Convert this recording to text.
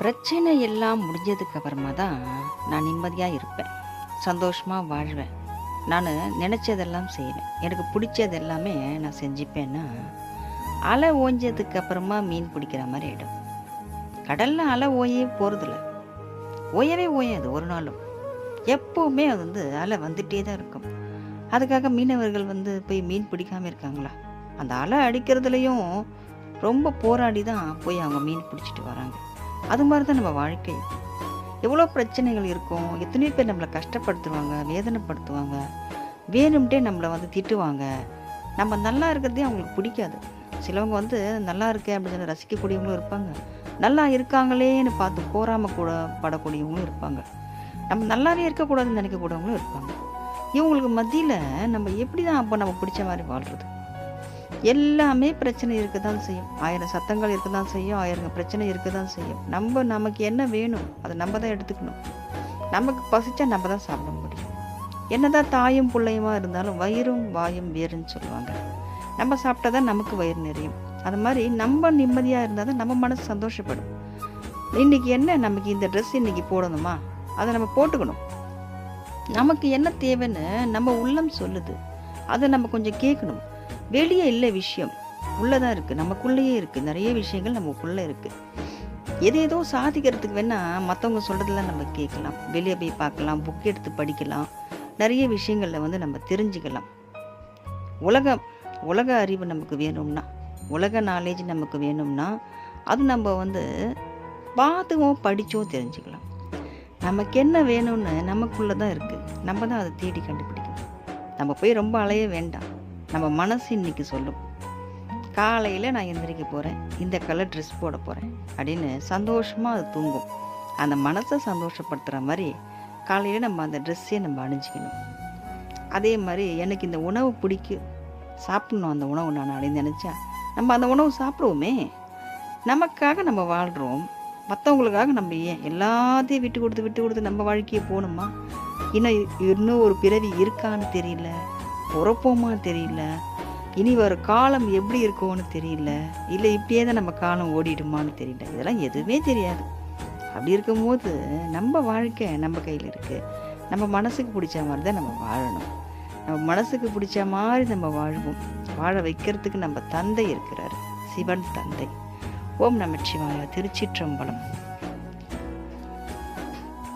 பிரச்சனை எல்லாம் முடிஞ்சதுக்கு அப்புறமா தான் நான் நிம்மதியாக இருப்பேன். சந்தோஷமாக வாழ்வேன். நான் நினச்சதெல்லாம் செய்வேன். எனக்கு பிடிச்சது எல்லாமே நான் செஞ்சுப்பேன்னா அலை ஓஞ்சதுக்கு அப்புறமா மீன் பிடிக்கிற மாதிரி ஆகிடும் கடலில் அலை ஓயே போகிறதில்ல ஓயவே ஓயாது ஒரு நாளும். எப்போவுமே அது வந்து அலை வந்துட்டே தான் இருக்கும். அதுக்காக மீனவர்கள் வந்து போய் மீன் பிடிக்காம இருக்காங்களா? அந்த அலை அடிக்கிறதுலையும் ரொம்ப போராடி தான் போய் அவங்க மீன் பிடிச்சிட்டு வராங்க. அது மாதிரி தான் நம்ம வாழ்க்கை. எவ்வளோ பிரச்சனைகள் இருக்கும் எத்தனையோ பேர் நம்மளை கஷ்டப்படுத்துவாங்க வேதனைப்படுத்துவாங்க. வேணும்ட்டே நம்மளை வந்து திட்டுவாங்க. நம்ம நல்லா இருக்கிறதே அவங்களுக்கு பிடிக்காது. சிலவங்க வந்து நல்லா இருக்கேன் அப்படின்னு சொல்லி ரசிக்கக்கூடியவங்களும் இருப்பாங்க. நல்லா இருக்காங்களேன்னு பார்த்து போராமல் கூட படக்கூடியவங்களும் இருப்பாங்க. நம்ம நல்லாவே இருக்கக்கூடாதுன்னு நினைக்கக்கூடியவங்களும் இருப்பாங்க. இவங்களுக்கு மத்தியில் நம்ம எப்படி தான் அப்போ நம்ம பிடிச்ச மாதிரி வாழ்கிறது எல்லாமே பிரச்சனை இருக்க தான் செய்யும். ஆயிரம் சத்தங்கள் இருக்க தான் செய்யும். ஆயிரம் பிரச்சனை இருக்க தான் செய்யும். நம்ம நமக்கு என்ன வேணும் அதை நம்ம தான் எடுத்துக்கணும். நமக்கு பசிச்சா நம்ம தான் சாப்பிட முடியும். என்னதான் தாயும் பிள்ளையுமா இருந்தாலும் வயிறும் வாயும் வேறுன்னு சொல்லுவாங்க. நம்ம சாப்பிட்டா தான் நமக்கு வயிறு நிறையும். அது மாதிரி நம்ம நிம்மதியாக இருந்தால் தான் நம்ம மனசு சந்தோஷப்படும். இன்னைக்கு என்ன நமக்கு இந்த ட்ரெஸ் இன்றைக்கி போடணுமா? அதை நம்ம போட்டுக்கணும். நமக்கு என்ன தேவைன்னு நம்ம உள்ளம் சொல்லுது. அதை நம்ம கொஞ்சம் கேட்கணும். வெளியே இல்லை விஷயம். உள்ளதான் இருக்குது நமக்குள்ளேயே இருக்குது நிறைய விஷயங்கள் நமக்குள்ளே இருக்குது எது ஏதோ சாதிக்கிறதுக்கு வேணால் மற்றவங்க சொல்கிறதெல்லாம் நம்ம கேட்கலாம். வெளியே போய் பார்க்கலாம் புக் எடுத்து படிக்கலாம். நிறைய விஷயங்களில் வந்து நம்ம தெரிஞ்சுக்கலாம். உலகம் உலக அறிவு நமக்கு வேணும்னா உலக நாலேஜ் நமக்கு வேணும்னா அது நம்ம வந்து பார்த்துவோ படித்தோ தெரிஞ்சுக்கலாம். நமக்கு என்ன வேணும்னு நமக்குள்ளே தான் இருக்குது நம்ம தான் அதை தேடி கண்டுபிடிக்கணும். நம்ம போய் ரொம்ப அலைய வேண்டாம். நம்ம மனசு இன்னைக்கு சொல்லும். காலையில் நான் எந்திரிக்க போகிறேன் இந்த கலர் ட்ரெஸ் போட போகிறேன் அப்படின்னு சந்தோஷமாக அது தூங்கும். அந்த மனசை சந்தோஷப்படுத்துகிற மாதிரி காலையில் நம்ம அந்த ட்ரெஸ்ஸே நம்ம அணிஞ்சிக்கணும். அதே மாதிரி எனக்கு இந்த உணவு பிடிக்கும் சாப்பிடணும் அந்த உணவு நான் அப்படின்னு நினச்சா நம்ம அந்த உணவு சாப்பிடுவோமே. நமக்காக நம்ம வாழ்கிறோம் மற்றவங்களுக்காக நம்ம ஏன் எல்லாத்தையும் விட்டு கொடுத்து விட்டு கொடுத்து நம்ம வாழ்க்கையை போகணுமா? இன்னும் இன்னும் ஒரு பிறவி இருக்கான்னு தெரியல. பிறப்போமா தெரியல. இனி வர காலம் எப்படி இருக்கும்னு தெரியல. இல்லை இப்படியே தான் நம்ம காலம் ஓடிடுமான்னு தெரியல. இதெல்லாம் எதுவுமே தெரியாது. அப்படி இருக்கும்போது நம்ம வாழ்க்கை நம்ம கையில் இருக்குது நம்ம மனசுக்கு பிடிச்ச மாதிரி தான் நம்ம வாழணும். நம்ம மனசுக்கு பிடிச்ச மாதிரி நம்ம வாழ்வோம். வாழ வைக்கிறதுக்கு நம்ம தந்தை இருக்கிறார். சிவன் தந்தை. ஓம் நமச்சிவாய. திருச்சிற்றம்பலம்.